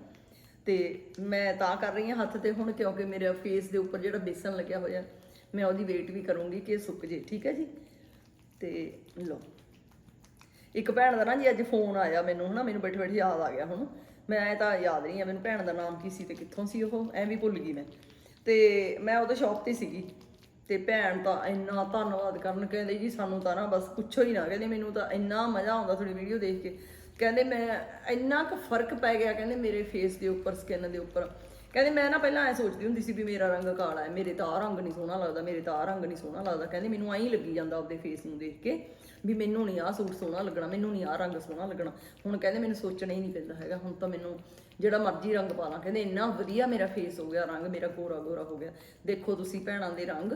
ਤੇ ਮੈਂ ਤਾਂ ਕਰ ਰਹੀ ਹਾਂ ਹੱਥ ਤੇ ਹੁਣ ਕਿਉਂਕਿ ਮੇਰੇ ਫੇਸ ਦੇ ਉੱਪਰ ਜਿਹੜਾ ਬੇਸਨ ਲੱਗਿਆ ਹੋਇਆ, ਮੈਂ ਉਹਦੀ ਵੇਟ ਵੀ ਕਰੂੰਗੀ ਕਿ ਸੁੱਕ ਜੇ, ਠੀਕ ਹੈ ਜੀ? ਤੇ ਲਓ। ਇੱਕ ਭੈਣ ਦਾ ਨਾ ਜੀ ਅੱਜ ਫੋਨ ਆਇਆ ਮੈਨੂੰ, ਹਨਾ, ਮੈਨੂੰ ਬੈਠੇ ਬੈਠੇ ਯਾਦ ਆ ਗਿਆ ਹੁਣ। ਮੈਂ ਤਾਂ ਯਾਦ ਨਹੀਂ ਆ, ਮੈਨੂੰ ਭੈਣ ਦਾ ਨਾਮ ਕੀ ਸੀ ਤੇ ਕਿੱਥੋਂ ਸੀ ਉਹ, ਐਂ ਵੀ ਭੁੱਲ ਗਈ ਮੈਂ। ਤੇ ਮੈਂ ਉਹਦੇ ਸ਼ੌਪ ਤੇ ਸੀਗੀ। ਤੇ ਭੈਣ ਤਾਂ ਇੰਨਾ ਧੰਨਵਾਦ ਕਰਨ, ਕਹਿੰਦੇ ਜੀ ਸਾਨੂੰ ਤਾਂ ਨਾ ਬਸ ਪੁੱਛੋ ਹੀ ਨਾ, ਕਹਿੰਦੇ ਮੈਨੂੰ ਤਾਂ ਇੰਨਾ ਮਜ਼ਾ ਆਉਂਦਾ ਤੁਹਾਡੀ ਵੀਡੀਓ ਦੇਖ ਕੇ। ਕਹਿੰਦੇ ਮੈਂ ਇੰਨਾ ਕੁ ਫ਼ਰਕ ਪੈ ਗਿਆ ਕਹਿੰਦੇ ਮੇਰੇ ਫੇਸ ਦੇ ਉੱਪਰ ਸਕਿਨ ਦੇ ਉੱਪਰ। ਕਹਿੰਦੇ ਮੈਂ ਨਾ ਪਹਿਲਾਂ ਐ ਸੋਚਦੀ ਹੁੰਦੀ ਸੀ ਵੀ ਮੇਰਾ ਰੰਗ ਕਾਲਾ ਹੈ, ਮੇਰੇ ਤਾਂ ਆਹ ਰੰਗ ਨਹੀਂ ਸੋਹਣਾ ਲੱਗਦਾ, ਮੇਰੇ ਤਾਂ ਆਹ ਰੰਗ ਨਹੀਂ ਸੋਹਣਾ ਲੱਗਦਾ। ਕਹਿੰਦੇ ਮੈਨੂੰ ਐਂ ਲੱਗੀ ਜਾਂਦਾ ਆਪਦੇ ਫੇਸ ਨੂੰ ਦੇਖ ਕੇ ਵੀ ਮੈਨੂੰ ਨਹੀਂ ਆਹ ਸੂਟ ਸੋਹਣਾ ਲੱਗਣਾ, ਮੈਨੂੰ ਨਹੀਂ ਆਹ ਰੰਗ ਸੋਹਣਾ ਲੱਗਣਾ। ਹੁਣ ਕਹਿੰਦੇ ਮੈਨੂੰ ਸੋਚਣਾ ਹੀ ਨਹੀਂ ਪੈਂਦਾ ਹੈਗਾ, ਹੁਣ ਤਾਂ ਮੈਨੂੰ ਜਿਹੜਾ ਮਰਜ਼ੀ ਰੰਗ ਪਾ ਲਾਂ। ਕਹਿੰਦੇ ਇੰਨਾ ਵਧੀਆ ਮੇਰਾ ਫੇਸ ਹੋ ਗਿਆ, ਰੰਗ ਮੇਰਾ ਗੋਰਾ ਗੋਰਾ ਹੋ ਗਿਆ। ਦੇਖੋ ਤੁਸੀਂ ਭੈਣਾਂ ਦੇ ਰੰਗ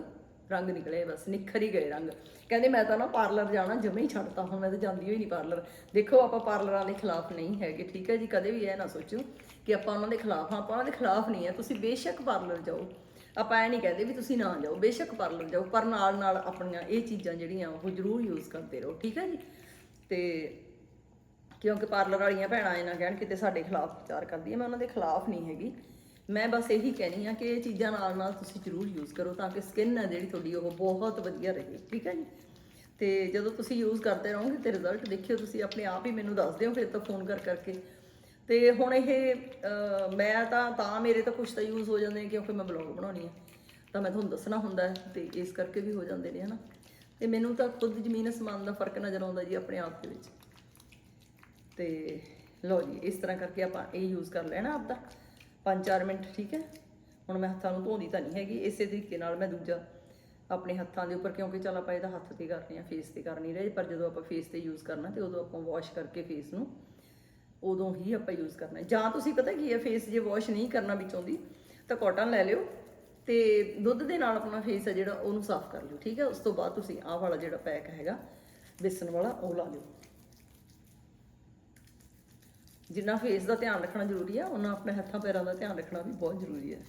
ਰੰਗ ਨਿਕਲੇ, ਬਸ ਨਿਖਰ ਹੀ ਗਏ ਰੰਗ। ਕਹਿੰਦੇ ਮੈਂ ਤਾਂ ਨਾ ਪਾਰਲਰ ਜਾਣਾ, ਜਮੇ ਹੀ ਛੱਡਤਾ ਹੁਣ ਮੈਂ ਤਾਂ ਜਾਂਦੀ ਹੋਈ ਨਹੀਂ ਪਾਰਲਰ। ਦੇਖੋ ਆਪਾਂ ਪਾਰਲਰਾਂ ਦੇ ਖਿਲਾਫ ਨਹੀਂ ਹੈਗੇ, ਠੀਕ ਹੈ ਜੀ? ਕਦੇ ਵੀ ਇਹ ਨਾ ਸੋਚੋ ਕਿ ਆਪਾਂ ਉਹਨਾਂ ਦੇ ਖਿਲਾਫ ਹਾਂ, ਆਪਾਂ ਉਹਨਾਂ ਦੇ ਖਿਲਾਫ ਨਹੀਂ ਹੈ। ਤੁਸੀਂ ਬੇਸ਼ੱਕ ਪਾਰਲਰ ਜਾਓ। ਆਪਾਂ ਇਹ ਨਹੀਂ ਕਹਿੰਦੇ ਵੀ ਤੁਸੀਂ ਨਾ ਜਾਓ, ਬੇਸ਼ੱਕ ਪਾਰਲਰ ਜਾਓ, ਪਰ ਨਾਲ ਨਾਲ ਆਪਣੀਆਂ ਇਹ ਚੀਜ਼ਾਂ ਜਿਹੜੀਆਂ, ਉਹ ਜ਼ਰੂਰ ਯੂਜ਼ ਕਰਦੇ ਰਹੋ, ਠੀਕ ਹੈ ਜੀ? ਤੇ ਕਿਉਂਕਿ ਪਾਰਲਰ ਵਾਲੀਆਂ ਭੈਣਾਂ ਇਹ ਨਾ ਕਹਿਣ ਕਿਤੇ ਸਾਡੇ ਖਿਲਾਫ ਵਿਚਾਰ ਕਰਦੀ ਹੈ, ਮੈਂ ਉਹਨਾਂ ਦੇ ਖਿਲਾਫ ਨਹੀਂ ਹੈਗੀ। ਮੈਂ ਬਸ ਇਹੀ ਕਹਿਣੀ ਆ ਕਿ ਇਹ ਚੀਜ਼ਾਂ ਨਾਲ ਨਾਲ ਤੁਸੀਂ ਜ਼ਰੂਰ ਯੂਜ਼ ਕਰੋ ਤਾਂ ਕਿ ਸਕਿਨ ਹੈ ਜਿਹੜੀ ਤੁਹਾਡੀ ਉਹ ਬਹੁਤ ਵਧੀਆ ਰਹੇ, ਠੀਕ ਹੈ ਜੀ? ਤੇ ਜਦੋਂ ਤੁਸੀਂ ਯੂਜ਼ ਕਰਦੇ ਰਹੋਗੇ ਤੇ ਰਿਜ਼ਲਟ ਦੇਖਿਓ, ਤੁਸੀਂ ਆਪਣੇ ਆਪ ਹੀ ਮੈਨੂੰ ਦੱਸ ਦਿਓ ਫਿਰ ਤਾਂ ਫੋਨ ਕਰ ਕਰਕੇ। ਤੇ ਹੁਣ ਇਹ ਮੈਂ ਤਾਂ ਤਾਂ ਮੇਰੇ ਤਾਂ ਕੁਝ ਤਾਂ ਯੂਜ਼ ਹੋ ਜਾਂਦੇ ਨੇ, ਕਿਉਂਕਿ ਮੈਂ ਬਲੌਗ ਬਣਾਉਣੀ ਹੈ ਤਾਂ ਮੈਂ ਤੁਹਾਨੂੰ ਦੱਸਣਾ ਹੁੰਦਾ ਹੈ ਤੇ ਇਸ ਕਰਕੇ ਵੀ ਹੋ ਜਾਂਦੇ ਨੇ, ਹਨਾ? ਤੇ ਮੈਨੂੰ ਤਾਂ ਖੁਦ ਜ਼ਮੀਨ ਅਸਮਾਨ ਦਾ ਫ਼ਰਕ ਨਜ਼ਰ ਆਉਂਦਾ ਜੀ ਆਪਣੇ ਆਪ ਦੇ ਵਿੱਚ। ਤੇ ਲਓ ਜੀ, ਇਸ ਤਰ੍ਹਾਂ ਕਰਕੇ ਆਪਾਂ ਇਹ ਯੂਜ਼ ਕਰ ਲੈਣਾ ਆਪਦਾ। 5-4 ਮਿੰਟ, ਠੀਕ ਹੈ? ਹੁਣ ਮੈਂ ਹੱਥਾਂ ਨੂੰ ਧੋਂਦੀ ਤਾਂ ਨਹੀਂ ਹੈਗੀ, ਇਸੇ ਤਰੀਕੇ ਨਾਲ ਮੈਂ ਦੂਜਾ ਆਪਣੇ ਹੱਥਾਂ ਦੇ ਉੱਪਰ, ਕਿਉਂਕਿ ਚੱਲ ਆਪਾਂ ਇਹਦਾ ਹੱਥ ਤੇ ਕਰਨੇ ਆ ਫੇਸ ਤੇ ਕਰ ਨਹੀਂ ਰਹੇ, ਪਰ ਜਦੋਂ ਆਪਾਂ ਫੇਸ ਤੇ ਯੂਜ਼ ਕਰਨਾ ਤੇ ਉਦੋਂ ਆਪਾਂ ਵਾਸ਼ ਕਰਕੇ ਫੇਸ ਨੂੰ ਉਦੋਂ ਹੀ ਆਪਾਂ ਯੂਜ਼ ਕਰਨਾ ਜਾਂ ਤੁਸੀਂ ਪਤਾ ਕੀ ਹੈ ਫੇਸ ਜੇ ਵਾਸ਼ ਨਹੀਂ ਕਰਨਾ ਵਿੱਚੋਂ ਦੀ, ਤਾਂ ਕਾਟਨ ਲੈ ਲਿਓ ਤੇ ਦੁੱਧ ਦੇ ਨਾਲ ਆਪਣਾ ਫੇਸ ਹੈ ਜਿਹੜਾ, ਉਹਨੂੰ ਸਾਫ਼ ਕਰ ਲਿਓ, ਠੀਕ ਹੈ? ਉਸ ਤੋਂ ਬਾਅਦ ਤੁਸੀਂ ਆਹ ਵਾਲਾ ਜਿਹੜਾ ਪੈਕ ਹੈਗਾ, ਬੇਸਨ ਵਾਲਾ, ਉਹ ਲਾ ਲਿਓ। ਜਿੰਨਾ ਫੇਸ ਦਾ ਧਿਆਨ ਰੱਖਣਾ ਜ਼ਰੂਰੀ ਹੈ ਉਹਨਾਂ ਆਪਣੇ ਹੱਥਾਂ ਪੈਰਾਂ ਦਾ ਧਿਆਨ ਰੱਖਣਾ ਵੀ ਬਹੁਤ ਜ਼ਰੂਰੀ ਹੈ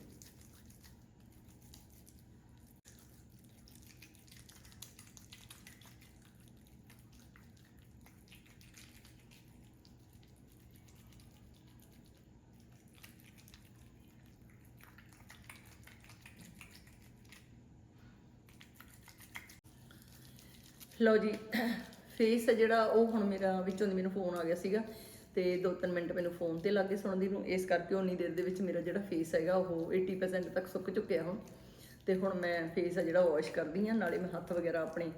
ਲਓ ਜੀ ਫੇਸ ਜਿਹੜਾ, ਉਹ ਹੁਣ ਮੇਰਾ ਵਿੱਚੋਂ ਦੀ ਮੈਨੂੰ ਫੋਨ ਆ ਗਿਆ ਸੀਗਾ। ਤੇ 2-3 ਮਿੰਟ ਮੈਨੂੰ ਫੋਨ ਤੇ ਲੱਗੇ ਸੁਣਦੀ ਨੂੰ, ਇਸ ਕਰਕੇ ਉਨੀ ਦੇਰ ਦੇ ਵਿੱਚ ਮੇਰਾ ਜਿਹੜਾ ਫੇਸ ਹੈਗਾ ਉਹ 80% ਤੱਕ ਸੁੱਕ ਚੁੱਕਿਆ ਹੁਣ। ਤੇ ਹੁਣ ਮੈਂ ਫੇਸ ਆ ਜਿਹੜਾ ਵਾਸ਼ ਕਰਦੀ ਆ ਨਾਲੇ ਮੈਂ ਹੱਥ ਵਗੈਰਾ ਆਪਣੇ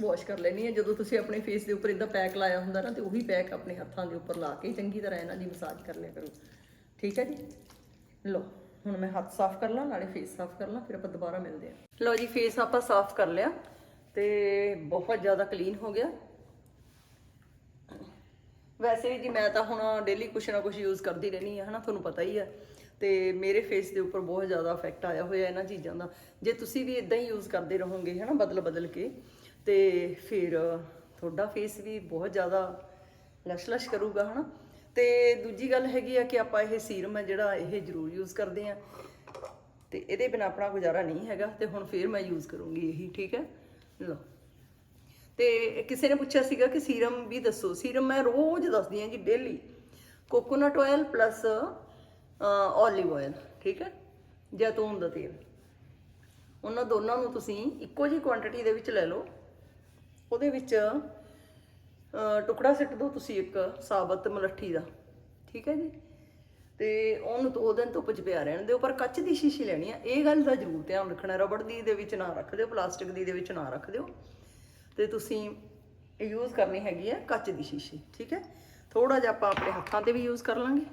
ਵਾਸ਼ ਕਰ ਲੈਣੀ ਆ ਜਦੋਂ ਤੁਸੀਂ ਆਪਣੇ ਫੇਸ ਦੇ ਉੱਪਰ ਇਦਾਂ ਪੈਕ ਲਾਇਆ ਹੁੰਦਾ ਨਾ, ਤੇ ਉਹੀ ਪੈਕ ਆਪਣੇ ਹੱਥਾਂ ਦੇ ਉੱਪਰ ਲਾ ਕੇ ਚੰਗੀ ਤਰ੍ਹਾਂ ਇਹਨਾਂ ਦੀ ਮਸਾਜ ਕਰ ਲਿਆ ਕਰੋ। ਠੀਕ ਹੈ ਜੀ? ਲਓ, ਹੁਣ ਮੈਂ ਹੱਥ ਸਾਫ਼ ਕਰ ਲਾਂ, ਨਾਲੇ ਫੇਸ ਸਾਫ਼ ਕਰ ਲਾਂ, ਫਿਰ ਆਪਾਂ ਦੁਬਾਰਾ ਮਿਲਦੇ ਹਾਂ। ਲਓ ਜੀ ਫੇਸ ਆਪਾਂ ਸਾਫ਼ ਕਰ ਲਿਆ ਤੇ ਬਹੁਤ ਜ਼ਿਆਦਾ ਕਲੀਨ ਹੋ ਗਿਆ। ਵੈਸੇ ਵੀ ਜੀ ਮੈਂ ਤਾਂ ਹੁਣ ਡੇਲੀ ਕੁਛ ਨਾ ਕੁਛ ਯੂਜ਼ ਕਰਦੀ ਰਹਿੰਦੀ ਆ, ਹਨਾ, ਤੁਹਾਨੂੰ ਪਤਾ ਹੀ ਆ। ਤੇ ਮੇਰੇ ਫੇਸ ਦੇ ਉੱਪਰ ਬਹੁਤ ਜ਼ਿਆਦਾ ਇਫੈਕਟ ਆਇਆ ਹੋਇਆ ਇਹਨਾਂ ਚੀਜ਼ਾਂ ਦਾ। ਜੇ ਤੁਸੀਂ ਵੀ ਇਦਾਂ ਹੀ ਯੂਜ਼ ਕਰਦੇ ਰਹੋਗੇ, ਹਨਾ ਬਦਲ ਬਦਲ ਕੇ, ਤੇ ਫਿਰ ਤੁਹਾਡਾ ਫੇਸ ਵੀ ਬਹੁਤ ਜ਼ਿਆਦਾ ਲਸ਼-ਲਸ਼ ਕਰੂਗਾ, ਹਨਾ। ਤੇ ਦੂਜੀ ਗੱਲ ਹੈਗੀ ਆ ਕਿ ਆਪਾਂ ਇਹ ਸੀਰਮ ਹੈ ਜਿਹੜਾ ਇਹ ਜ਼ਰੂਰ ਯੂਜ਼ ਕਰਦੇ ਆ। ਤੇ ਇਹਦੇ ਬਿਨਾ ਆਪਣਾ ਗੁਜ਼ਾਰਾ ਨਹੀਂ ਹੈਗਾ, ਤੇ ਹੁਣ ਫੇਰ ਮੈਂ ਯੂਜ਼ ਕਰੂੰਗੀ ਇਹੀ, ਠੀਕ ਹੈ? ਲਓ। ਤੇ ਕਿਸੇ ਨੇ ਪੁੱਛਿਆ ਸੀਗਾ ਕਿ ਸੀਰਮ ਵੀ ਦੱਸੋ। ਸੀਰਮ ਮੈਂ ਰੋਜ਼ ਦੱਸਦੀ ਹਾਂ ਜੀ daily coconut oil plus olive oil ਠੀਕ ਹੈ? ਜੈਤੂਨ ਦਾ ਤੇਲ। ਉਹਨਾਂ ਦੋਨਾਂ ਨੂੰ ਤੁਸੀਂ ਇੱਕੋ ਜਿਹੀ ਕੁਆਂਟੀਟੀ ਦੇ ਵਿੱਚ ਲੈ ਲਓ। ਉਹਦੇ ਵਿੱਚ ਟੁਕੜਾ ਸਿੱਟ ਦਿਓ ਤੁਸੀਂ ਇੱਕ ਸਾਬਤ ਮਲੱਠੀ ਦਾ। ਠੀਕ ਹੈ ਜੀ? ਤੇ ਉਹਨੂੰ ਦੋ ਦਿਨ ਧੁੱਪ 'ਚ ਪਿਆ ਰਹਿਣ ਦਿਓ, ਪਰ ਕੱਚ ਦੀ ਸ਼ੀਸ਼ੀ ਲੈਣੀ ਆ। ਇਹ ਗੱਲ ਦਾ ਜ਼ਰੂਰ ਧਿਆਨ ਰੱਖਣਾ, ਰਬੜ ਦੀ ਦੇ ਵਿੱਚ ਨਾ ਰੱਖ ਦਿਓ, ਪਲਾਸਟਿਕ ਦੀ ਦੇ ਵਿੱਚ ਨਾ ਰੱਖ ਦਿਓ। ਤੇ ਤੁਸੀਂ ਯੂਜ਼ ਕਰਨੀ ਹੈਗੀ ਹੈ ਕੱਚ ਦੀ ਸ਼ੀਸ਼ੀ, ਠੀਕ ਹੈ? ਥੋੜਾ ਜਿਹਾ ਆਪਾਂ ਆਪਣੇ ਹੱਥਾਂ ਤੇ ਵੀ ਯੂਜ਼ ਕਰ ਲਾਂਗੇ।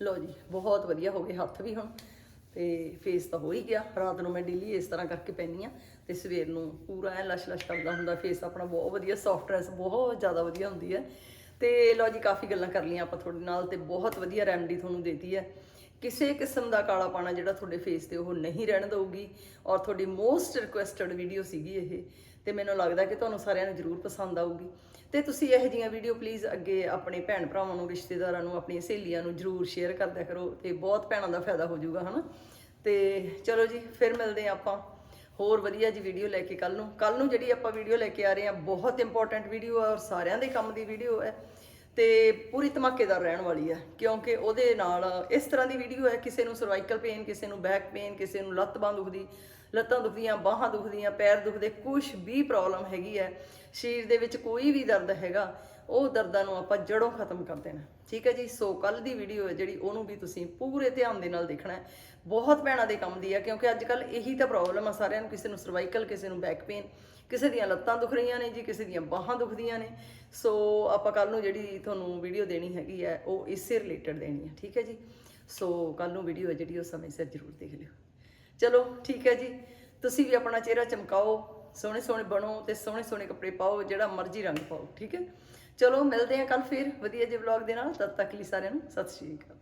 ਲਓ ਜੀ, ਬਹੁਤ ਵਧੀਆ ਹੋ ਗਏ ਹੱਥ ਵੀ ਹੁਣ, ਤੇ ਫੇਸ ਤਾਂ ਹੋ ਹੀ ਗਿਆ। ਰਾਤ ਨੂੰ ਮੈਂ ਡੇਲੀ ਇਸ ਤਰ੍ਹਾਂ ਕਰਕੇ ਪੈਂਦੀ ਆ ਤੇ ਸਵੇਰ ਨੂੰ ਪੂਰਾ ਐ ਲਸ਼ ਲਸ਼ ਕਰਦਾ ਹੁੰਦਾ ਫੇਸ ਆਪਣਾ ਬਹੁਤ ਵਧੀਆ ਸੌਫਟ ਰੈਸ ਬਹੁਤ ਜ਼ਿਆਦਾ ਵਧੀਆ ਹੁੰਦੀ ਹੈ। ਤੇ ਲਓ ਜੀ, ਕਾਫੀ ਗੱਲਾਂ ਕਰ ਲਈਆਂ ਆਪਾਂ ਤੁਹਾਡੇ ਨਾਲ ਤੇ ਬਹੁਤ ਵਧੀਆ ਰੈਮਡੀ ਤੁਹਾਨੂੰ ਦੇਤੀ ਹੈ। ਕਿਸੇ ਕਿਸਮ ਦਾ ਕਾਲਾ ਪਾਣਾ ਜਿਹੜਾ ਤੁਹਾਡੇ ਫੇਸ ਤੇ ਉਹ ਨਹੀਂ ਰਹਿਣ ਦਊਗੀ ਔਰ ਤੁਹਾਡੀ ਮੋਸਟ ਰਿਕੁਐਸਟਡ ਵੀਡੀਓ ਸੀਗੀ ਇਹ। ਤੇ ਮੈਨੂੰ ਲੱਗਦਾ ਕਿ ਤੁਹਾਨੂੰ ਸਾਰਿਆਂ ਨੂੰ ਜ਼ਰੂਰ ਪਸੰਦ ਆਊਗੀ। ਤੇ ਤੁਸੀਂ ਇਹੋ ਜਿਹੀਆਂ ਵੀਡੀਓ ਪਲੀਜ਼ ਅੱਗੇ ਆਪਣੇ ਭੈਣ ਭਰਾਵਾਂ ਨੂੰ, ਰਿਸ਼ਤੇਦਾਰਾਂ ਨੂੰ, ਆਪਣੀਆਂ ਸਹੇਲੀਆਂ ਨੂੰ ਜ਼ਰੂਰ ਸ਼ੇਅਰ ਕਰਦਿਆ ਕਰੋ ਤੇ ਬਹੁਤ ਭੈਣਾਂ ਦਾ ਫਾਇਦਾ ਹੋ ਜਾਊਗਾ, ਹਨਾ? ਤੇ ਚਲੋ ਜੀ, ਫਿਰ ਮਿਲਦੇ ਹਾਂ ਆਪਾਂ। ਹੋਰ ਵਧੀਆ ਜੀ ਵੀਡੀਓ ਲੈ ਕੇ ਕੱਲ ਨੂੰ। ਕੱਲ ਨੂੰ ਜਿਹੜੀ ਆਪਾਂ ਵੀਡੀਓ ਲੈ ਕੇ ਆ ਰਹੇ ਹਾਂ, ਬਹੁਤ ਇੰਪੋਰਟੈਂਟ ਵੀਡੀਓ ਹੈ ਔਰ ਸਾਰਿਆਂ ਦੇ ਕੰਮ ਦੀ ਵੀਡੀਓ ਹੈ। ਤੇ ਪੂਰੀ ਧਮਾਕੇਦਾਰ ਰਹਿਣ ਵਾਲੀ ਹੈ, ਕਿਉਂਕਿ ਉਹਦੇ ਨਾਲ ਇਸ ਤਰ੍ਹਾਂ ਦੀ ਵੀਡੀਓ ਹੈ, ਕਿਸੇ ਨੂੰ ਸਰਵਾਈਕਲ ਪੇਨ ਕਿਸੇ ਨੂੰ ਬੈਕ ਪੇਨ ਕਿਸੇ ਨੂੰ ਲੱਤ ਬਾਂਹ ਦੁਖਦੀ, ਲੱਤਾਂ ਦੁਖਦੀਆਂ, ਬਾਹਾਂ ਦੁਖਦੀਆਂ, ਪੈਰ ਦੁਖਦੇ ਕੁਝ ਵੀ ਪ੍ਰੋਬਲਮ ਹੈਗੀ ਹੈ, ਸਰੀਰ ਦੇ ਵਿੱਚ ਕੋਈ ਵੀ ਦਰਦ ਹੈਗਾ, ਉਹ ਦਰਦਾਂ ਨੂੰ ਆਪਾਂ ਜੜੋਂ ਖਤਮ ਕਰ ਦੇਣਾ ਠੀਕ ਹੈ ਜੀ? ਸੋ ਕੱਲ ਦੀ ਵੀਡੀਓ ਹੈ ਜਿਹੜੀ, ਉਹਨੂੰ ਵੀ ਤੁਸੀਂ ਪੂਰੇ ਧਿਆਨ ਦੇ ਨਾਲ ਦੇਖਣਾ ਹੈ। ਬਹੁਤ ਭੈਣਾਂ ਦੇ ਕੰਮ ਦੀ ਹੈ, ਕਿਉਂਕਿ ਅੱਜ ਕੱਲ ਇਹੀ ਤਾਂ ਪ੍ਰੋਬਲਮ ਆ ਸਾਰਿਆਂ ਨੂੰ, ਕਿਸੇ ਨੂੰ ਸਰਵਾਈਕਲ ਕਿਸੇ ਨੂੰ ਬੈਕ ਪੇਨ ਕਿਸੇ ਦੀਆਂ ਲੱਤਾਂ ਦੁਖ ਰਹੀਆਂ ਨੇ ਜੀ, ਕਿਸੇ ਦੀਆਂ ਬਾਹਾਂ ਦੁਖਦੀਆਂ ਨੇ। ਸੋ ਆਪਾਂ ਕੱਲ ਨੂੰ ਜਿਹੜੀ ਤੁਹਾਨੂੰ ਵੀਡੀਓ ਦੇਣੀ ਹੈਗੀ ਹੈ, ਉਹ ਇਸੇ ਰਿਲੇਟਡ ਦੇਣੀ ਹੈ, ਠੀਕ ਹੈ ਜੀ? ਸੋ ਕੱਲ ਨੂੰ ਵੀਡੀਓ ਹੈ ਜਿਹੜੀ, ਉਹ ਸਮੇਂ ਸਿਰ ਜ਼ਰੂਰ ਦੇਖ ਲਿਓ। ਚਲੋ, ਠੀਕ ਹੈ ਜੀ। ਤੁਸੀਂ ਵੀ ਆਪਣਾ ਚਿਹਰਾ ਚਮਕਾਓ, ਸੋਹਣੇ ਸੋਹਣੇ ਬਣੋ ਤੇ ਸੋਹਣੇ ਸੋਹਣੇ ਕੱਪੜੇ ਪਾਓ, ਜਿਹੜਾ ਮਰਜ਼ੀ ਰੰਗ ਪਾਓ, ਠੀਕ ਹੈ? ਚਲੋ, ਮਿਲਦੇ ਹਾਂ ਕੱਲ ਫਿਰ, ਵਧੀਆ ਜਿਹੇ ਵਲੌਗ ਦੇ ਨਾਲ। ਤਦ ਤੱਕ ਲਈ ਸਾਰਿਆਂ ਨੂੰ ਸਤਿ ਸ਼੍ਰੀ ਅਕਾਲ।